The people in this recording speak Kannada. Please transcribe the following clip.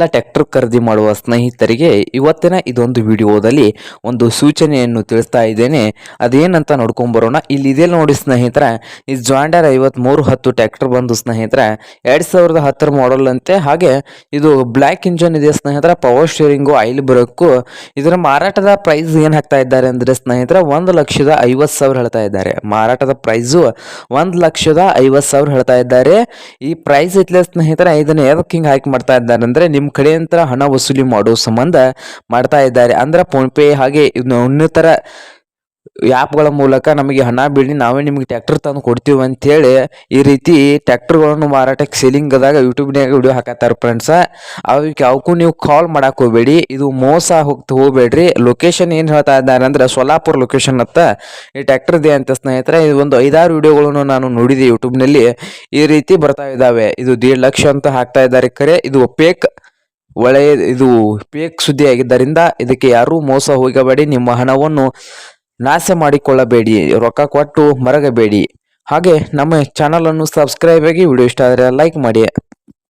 ಎಲ್ಲ ಟ್ರ್ಯಾಕ್ಟರ್ ಖರೀದಿ ಮಾಡುವ ಸ್ನೇಹಿತರಿಗೆ ಇವತ್ತಿನ ಇದೊಂದು ವಿಡಿಯೋದಲ್ಲಿ ಒಂದು ಸೂಚನೆಯನ್ನು ತಿಳಿಸ್ತಾ ಇದ್ದೇನೆ. ಅದೇನಂತ ನೋಡ್ಕೊಂಬರೋಣ ಇಲ್ಲಿ ಇದೆ ನೋಡಿ ಸ್ನೇಹಿತರ, ಈ ಜಾಂಡರ್ ಐವತ್ಮೂರು ಹತ್ತು ಟ್ರ್ಯಾಕ್ಟರ್ ಬಂದು ಸ್ನೇಹಿತರ, ಎರಡು ಸಾವಿರದ ಹತ್ತರ ಮಾಡಲ್ ಅಂತೆ. ಹಾಗೆ ಇದು ಬ್ಲ್ಯಾಕ್ ಇಂಜನ್ ಇದೆ ಸ್ನೇಹಿತರ ಪವರ್ ಸ್ಟೀರಿಂಗು ಆಯಿಲ್ ಬ್ರೇಕು ಇದರ ಮಾರಾಟದ ಪ್ರೈಸ್ ಏನು ಹಾಕ್ತಾ ಇದ್ದಾರೆ ಅಂದರೆ ಸ್ನೇಹಿತರ, ಒಂದು ಲಕ್ಷದ ಐವತ್ತು ಸಾವಿರ ಹೇಳ್ತಾ ಇದ್ದಾರೆ. ಮಾರಾಟದ ಪ್ರೈಸು ಒಂದು ಲಕ್ಷದ ಐವತ್ತು ಸಾವಿರ ಹೇಳ್ತಾ ಇದ್ದಾರೆ. ಈ ಪ್ರೈಸ್ ಇತ್ತಲೇ ಸ್ನೇಹಿತರ, ಇದನ್ನು ಯಾವ್ದಕ್ಕೆ ಹಿಂಗೆ ಹಾಕಿ ಮಾಡ್ತಾ ಇದ್ದಾರೆ ಅಂದ್ರೆ ನಿಮ್ಮ ಕಡೆಯಿಂದ ಹಣ ವಸೂಲಿ ಮಾಡೋ ಸಂಬಂಧ ಮಾಡ್ತಾ ಇದ್ದಾರೆ. ಅಂದ್ರೆ ಫೋನ್ಪೇ ಹಾಗೆ ಇನ್ನು ಇನ್ನಿತರ ಆ್ಯಪ್ಗಳ ಮೂಲಕ ನಮಗೆ ಹಣ ಬೀಳಿ ನಾವೇ ನಿಮಗೆ ಟ್ಯಾಕ್ಟರ್ ತಂದು ಕೊಡ್ತೀವಿ ಅಂತೇಳಿ ಈ ರೀತಿ ಟ್ಯಾಕ್ಟರ್ಗಳನ್ನು ಮಾರಾಟಕ್ಕೆ ಸೇಲಿಂಗದಾಗ ಯೂಟ್ಯೂಬ್ನಾಗ ವಿಡಿಯೋ ಹಾಕತ್ತಾರೆ ಫ್ರೆಂಡ್ಸ ಅವಕ್ಕೆ ಅವಕ್ಕೂ ನೀವು ಕಾಲ್ ಮಾಡಕ್ಕೆ ಹೋಗ್ಬೇಡಿ. ಇದು ಮೋಸ ಹೋಗ್ತಾ ಹೋಗ್ಬೇಡ್ರಿ. ಲೊಕೇಶನ್ ಏನು ಹೇಳ್ತಾ ಇದ್ದಾರೆ ಅಂದ್ರೆ ಸೊಲಾಪುರ್ ಲೊಕೇಶನ್ ಅತ್ತ ಈ ಟ್ಯಾಕ್ಟರ್ ಇದೆ ಅಂತ ಸ್ನೇಹಿತರೆ, ಇದು ಒಂದು ಐದಾರು ವಿಡಿಯೋಗಳನ್ನು ನಾನು ನೋಡಿದೆ ಯೂಟ್ಯೂಬ್ನಲ್ಲಿ ಈ ರೀತಿ ಬರ್ತಾ ಇದ್ದಾವೆ. ಇದು ದೇಡ್ ಲಕ್ಷ ಅಂತ ಹಾಕ್ತಾ ಇದ್ದಾರೆ ಕರೆ. ಇದು ಪೇಕ್ ಒಳ್ಳೆಯ ಇದು ಫೇಕ್ ಸುದ್ದಿ ಆಗಿದ್ದರಿಂದ ಇದಕ್ಕೆ ಯಾರೂ ಮೋಸ ಹೋಗಬೇಡಿ, ನಿಮ್ಮ ಹಣವನ್ನು ನಾಶ ಮಾಡಿಕೊಳ್ಳಬೇಡಿ, ರೊಕ್ಕ ಕೊಟ್ಟು ಮರಗಬೇಡಿ. ಹಾಗೆ ನಮ್ಮ ಚಾನಲನ್ನು ಸಬ್ಸ್ಕ್ರೈಬ್ ಆಗಿ ವಿಡಿಯೋ ಇಷ್ಟ ಆದರೆ ಲೈಕ್ ಮಾಡಿ.